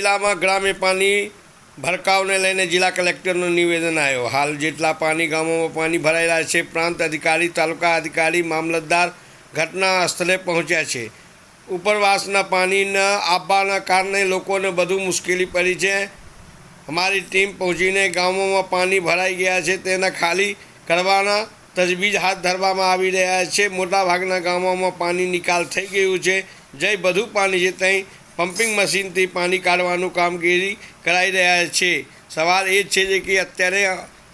જિલ્લામાં ગ્રામ્ય પાણી ભરકાવને લઈને જિલ્લા કલેક્ટરનું નિવેદન આવ્યો હાલ જેટલા પાણી ગામોમાં પાણી ભરાયેલા છે, પ્રાંત અધિકારી, તાલુકા અધિકારી, મામલતદાર ઘટના સ્થળે પહોંચ્યા છે. ઉપરવાસના પાણી ન આપવાના કારણે લોકોને વધુ મુશ્કેલી પડી છે. અમારી ટીમ પહોંચીને ગામોમાં પાણી ભરાઈ ગયા છે, તેના ખાલી કરવાના તજવીજ હાથ ધરવામાં આવી રહ્યા છે. મોટાભાગના ગામોમાં પાણી નિકાલ થઈ ગયું છે. જઈ બધું પાણી છે ત્યાં પમ્પિંગ મશીનથી પાણી કાઢવાનું કામગીરી કરાઈ રહ્યા છે. સવાલ એ જ છે જે કે અત્યારે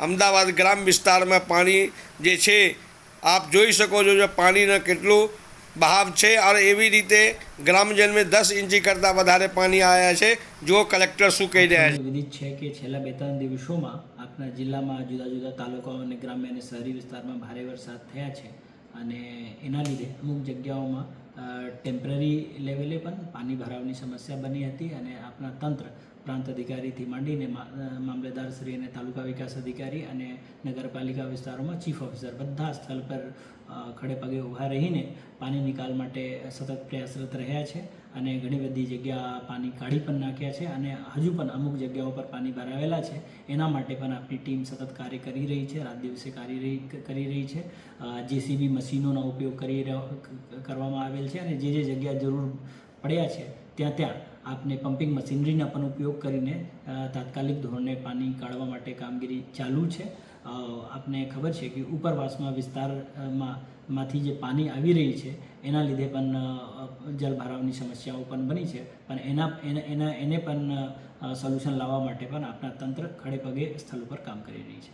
અમદાવાદ ગ્રામ વિસ્તારમાં પાણી જે છે, આપ જોઈ શકો છો જે પાણીનો કેટલું બહાવ છે અને એવી રીતે ગ્રામજનમાં દસ ઇંચી કરતાં વધારે પાણી આવ્યા છે. જો કલેક્ટર શું કહી રહ્યા છે? વિદિત છે કે છેલ્લા બે ત્રણ દિવસોમાં આપણા જિલ્લામાં જુદા જુદા તાલુકાઓ અને ગ્રામ્ય અને શહેરી વિસ્તારમાં ભારે વરસાદ થયા છે. અને એના લીધે અમુક જગ્યાઓમાં ટેમ્પરરી લેવલે પણ પાણી ભરાવની સમસ્યા બની હતી અને આપણા તંત્ર, પ્રાંત અધિકારીથી માંડીને મામલેદાર શ્રી અને તાલુકા વિકાસ અધિકારી અને નગરપાલિકા વિસ્તારોમાં ચીફ ઓફિસર બધા સ્થળ પર ખડે પગે ઊભા રહીને પાણી નિકાલ માટે સતત પ્રયાસરત રહ્યા છે. અને ઘણી બધી જગ્યા પાણી કાઢી પણ નાખ્યા છે અને હજુ પણ અમુક જગ્યાઓ પર પાણી ભરાવેલા છે. એના માટે પણ આપણી ટીમ સતત કાર્ય કરી રહી છે, રાત દિવસે કાર્ય રહી, કરી રહી છે. જેસીબી મશીનોનો ઉપયોગ કરી કરવામાં આવેલ છે અને જે જે જગ્યા જરૂર પડ્યા છે, ત્યાં ત્યાં આપને પમ્પિંગ મશીનરીના પણ ઉપયોગ કરીને તાત્કાલિક ધોરણે પાણી કાઢવા માટે કામગીરી ચાલુ છે. આપને ખબર છે કે ઉપરવાસમાં વિસ્તારમાં માંથી જે પાણી આવી રહી છે, એના લીધે પણ જલભરાવની સમસ્યાઓ પણ બની છે. પણ એના એના એના, એને પણ સોલ્યુશન લાવવા માટે પણ આપણા તંત્ર ખડે પગે સ્થળ ઉપર કામ કરી રહી છે.